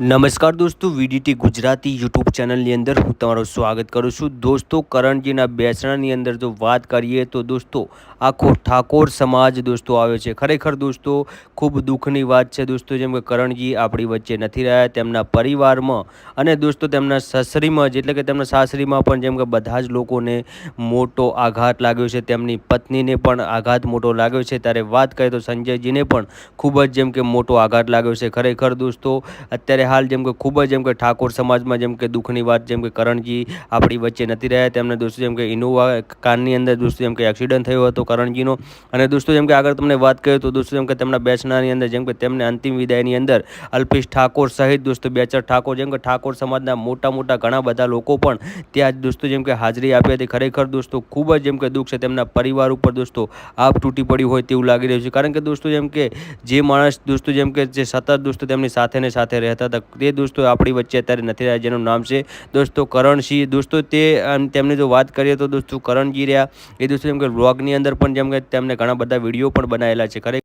નમસ્કાર દોસ્તો, VDT Gujarati YouTube ચેનલની અંદર હું તમારું સ્વાગત કરું છું. દોસ્તો, કરણજીના બેસણાની અંદર જો વાત કરીએ તો દોસ્તો, આખો ઠાકોર સમાજ દોસ્તો આવ્યો છે. ખરેખર દોસ્તો, ખૂબ દુઃખની વાત છે દોસ્તો, જેમ કે કરણજી આપણી વચ્ચે નથી રહ્યા, તેમના પરિવારમાં અને દોસ્તો તેમના સસરીમાં, જ એટલે કે તેમના સાસરીમાં પણ જેમ કે બધા જ લોકોને મોટો આઘાત લાગ્યો છે, તેમની પત્નીને પણ આઘાત મોટો લાગ્યો છે. ત્યારે વાત કરીએ તો સંજયજીને પણ ખૂબ જ જેમ કે મોટો આઘાત લાગ્યો છે. ખરેખર દોસ્તો, અત્યારે હાલ જેમ કે ખૂબ જ જેમ કે ઠાકોર સમાજમાં જેમ કે દુઃખની વાત જેમ કે કરણજી આપણી વચ્ચે નથી રહ્યા તેમને દોસ્તો જેમ કે ઇનોવા કારની અંદર દોસ્તો જેમ કે એક્સિડન્ટ થયો હતો કરણજીનો અને દોસ્તો જેમ કે આગળ તમને વાત કરીએ તો દોસ્તો જેમ કે તેમના બેસનાની અંદર જેમ કે તેમને અંતિમ વિદાયની અંદર અલ્પેશ ઠાકોર સહિત દોસ્તો બેચર ઠાકોર જેમ કે ઠાકોર સમાજના મોટા મોટા ઘણા બધા લોકો પણ ત્યાં દોસ્તો જેમ કે હાજરી આપી હતી ખરેખર દોસ્તો ખૂબ જ જેમ કે દુઃખ છે તેમના પરિવાર ઉપર દોસ્તો આપ તૂટી પડ્યું હોય તેવું લાગી રહ્યું છે કારણ કે દોસ્તો જેમ કે જે માણસ દોસ્તો જેમ કે જે સતત દોસ્તો તેમની સાથે ને સાથે રહેતા હતા તે દોસ્તો આપણી વચ્ચે અત્યારે નથી રહ્યા, જેનું નામ છે દોસ્તો કરણસિંહ. દોસ્તો તે તેમની જો વાત કરીએ તો દોસ્તો કરણજી રહ્યા. એ દોસ્તો જેમ કે વ્લોગની અંદર પણ જેમ કે તેમને ઘણા બધા વીડિયો પણ બનાવેલા છે. ખરેખર